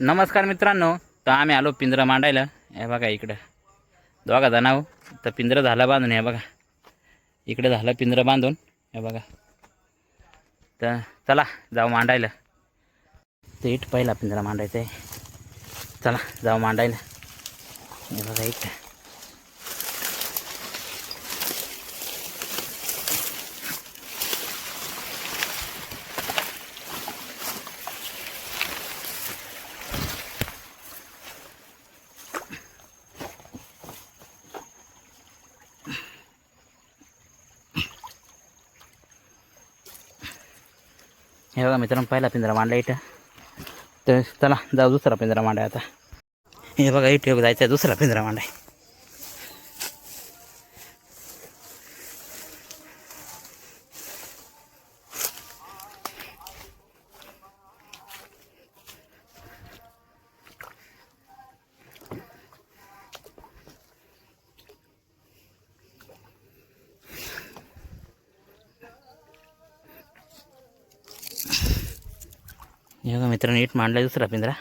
नमस्कार मित्रांनो तर आम्ही आलो पिंजरा मांडायला. हे बघा इकडं. दोघा जणाव तर पिंजरं झालं बांधून हे बघा. इकडे झालं पिंजरं बांधून हे बघा. तर चला जाऊ मांडायला. ते इट पहिला पिंजरा मांडायचा आहे. चला जाऊ मांडायला. हे बघा इट हे बघा मित्रांनो पहिला पिंजरा मांडला इथं. तर चला जाऊ दुसरा पिंजरा मांडाय आता. हे बघा इथे जायचं आहे दुसरा पिंजरा मांडाय. हे बघा मित्रांनो इट मांडला दुसरा पिंजरा.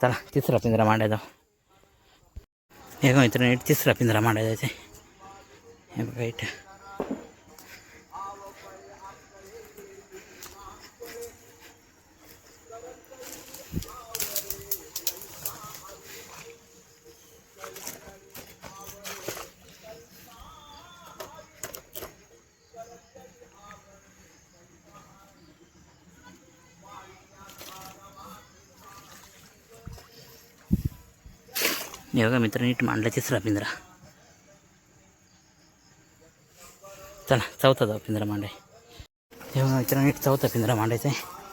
चला तिसरा पिंजरा मांडायचा जाऊ. हे बघा मित्रांनो इट तिसरा पिंजरा मांडायचा हे बघा इथं हे बघा मित्र नीट मांडला तिसरा पिंजरा चला चौथा जाऊ पिंजरा मांडाय. हे बघा मित्र नीट चौथा पिंजरा मांडायचा आहे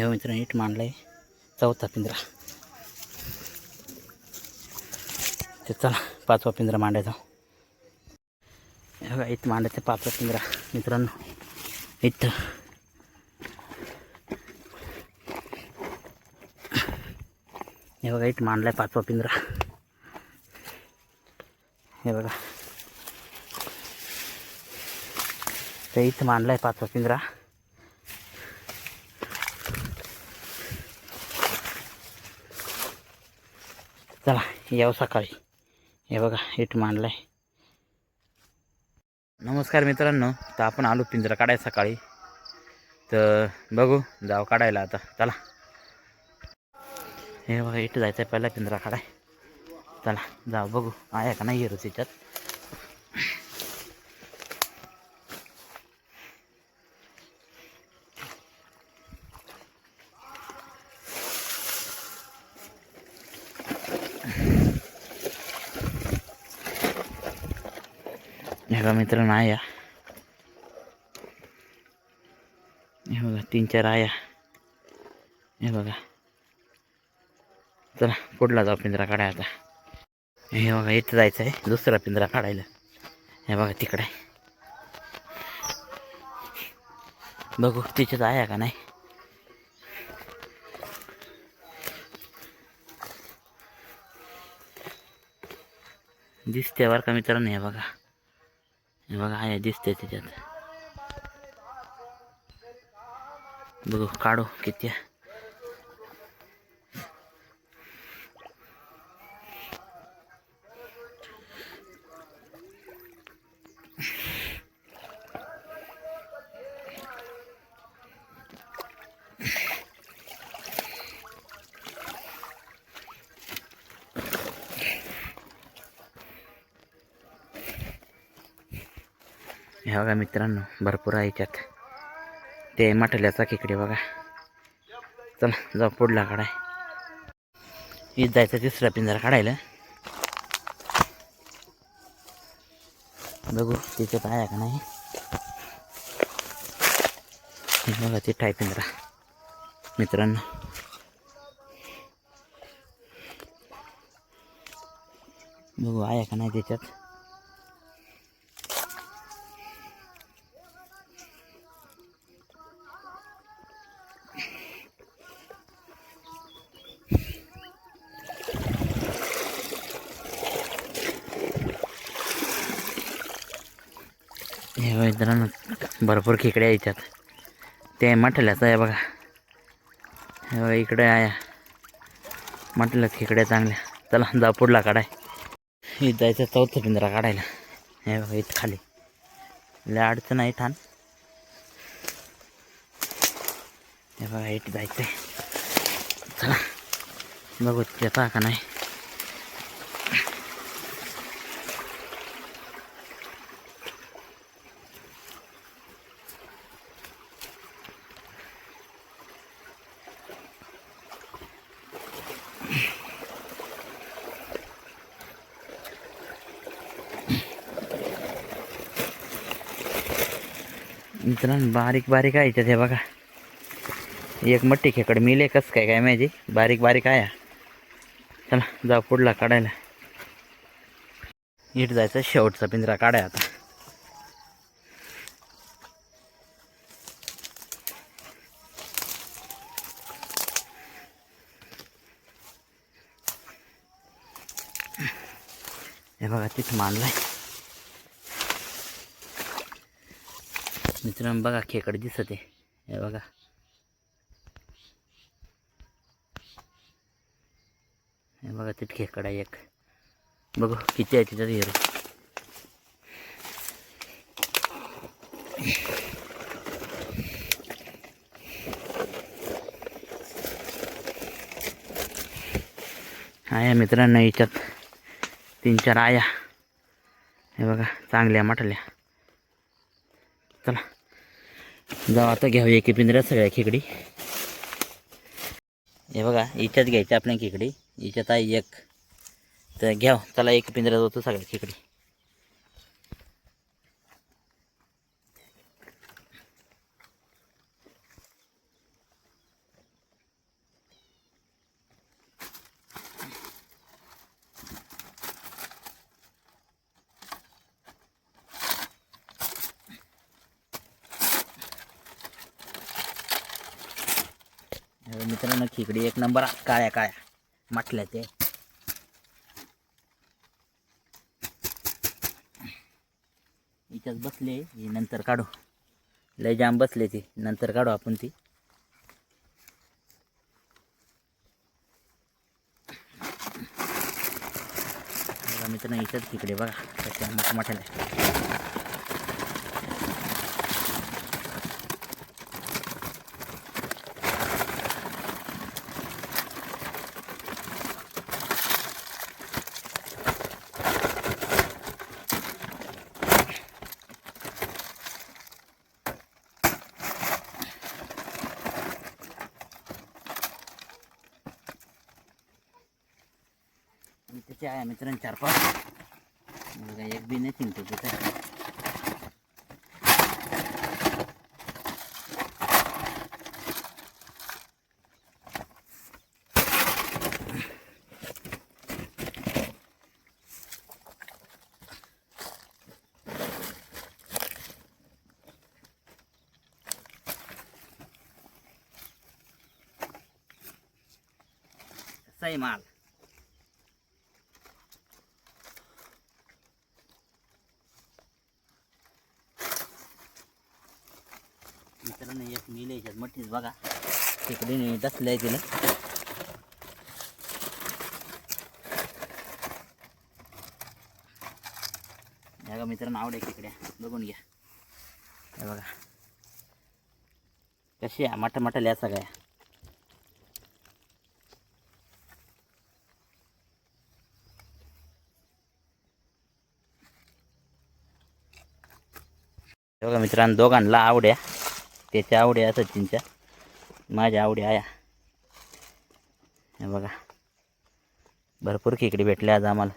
हे हो मित्र नीट इट आहे चौथा पिंजरा. ते चला पाचवा पिंजरा मांडायचा. हे बघा इथं मांडायचं पाचवा पिंजरा मित्रांनो. इथं. हे बघा इथं मांडलाय पाचवा पिंजरा. हे बघा. ते इथं मांडलाय पाचवा पिंजरा. चला यावं सकाळी. हे बघा इट मांडलाय. नमस्कार मित्रांनो तर आपण आलो पिंजरा काढाय सकाळी. तर बघू जाव काढायला आता. चला. हे बघा इट जायचं आहे पहिला पिंजरा काढाय. चला जाऊ बघू. आहे का नाही हिरोच याच्यात? हे बघा मित्रांनो आया हे बघा तीन चार आया। हे बघा। चला पुढला जाऊ पिंजरा काढाय आता. हे बघा इथं जायचं आहे दुसरा पिंजरा काढायला. हे बघा तिकडे. बघू तिच्यात आया का नाही? दिसते बरं का मित्रांनो हे बघा. बघा आहे दिसते त्याच्यात बघू काढू किती आहे. हे बघा मित्रांनो भरपूर आहे याच्यात. ते मठाल्याचा खेकडे बघा. चला जाऊ पुढला काढाय. इथं जायचं तिसरा पिंजरा काढायला. बघू त्याच्यात आहे का नाही. बघा ते टाय पिंजरा. मित्रांनो. बघू आहे का नाही त्याच्यात. हे मित्रांनो भरपूर खेकड्या याच्यात. ते मठल्याचं आहे बघा. हे इकडे आहे. म्हटलं खेकड्या चांगल्या चला जा पुढला काढाय. इथं जायचं चौथं पिंजरा काढायला. हे बघा इथं खाली. लय अडचण आहे ठाण. हे बघा इथं जायचं चला बघू येता का नाही? मित्रांनो बारीक बारीक आहे त्यात हे बघा. एक मट्टी खेकड मिले कस काय काय माहिती? बारीक बारीक आहे. चला जाऊ पुढला काढायला. इट जायचं शेवटचा पिंजरा काढाय आता. हे बघा तिथं मानलाय मित्रांनो बघा खेकड दिसत. आहे हे बघा. हे बघा तिथे खेकड आहे एक. बघू किती आहे तिथं हिरो. आया मित्रांनो याच्यात तीन चार आया. हे बघा चांगल्या म्हटल्या चला. जाऊ आता घ्यावं हो एक पिंजऱ्यात सगळ्या खेकडी. हे बघा हिच्यात घ्यायच्या आपल्या खेकडी. हिच्यात आहे एक. तर घ्याव हो, चला एक पिंजऱ्यात होतो सगळ्या खेकडी. मित्रांनो खेकडी एक नंबर. काळ्या काळ्या. म्हटल्या ते. इथंच बसले ही नंतर काढू. लय जाम बसले ती. नंतर काढू आपण ती. मित्रांनो इथंच खेकडे बघा. कशा मोठमोठ्याला. आणि त्याचे आहे मित्रांनो चार पाच. बघा एक बी नाही चिंतो तिथं सही माल मित्रांनो एक मिले याच्यात मठीच बघा. तिकडे डसलंय तिला. या बघा मित्रांनो आवडे तिकडे. बघून घ्या. हे बघा. कशी आहे? मठ मठ या सगळ्या. बघा मित्रांनो दोघांना आवड्या त्याच्या आवड्या सचिनच्या माझ्या आवड्या आया हे बघा. भरपूर खेकडी भेटल्या आज आम्हाला.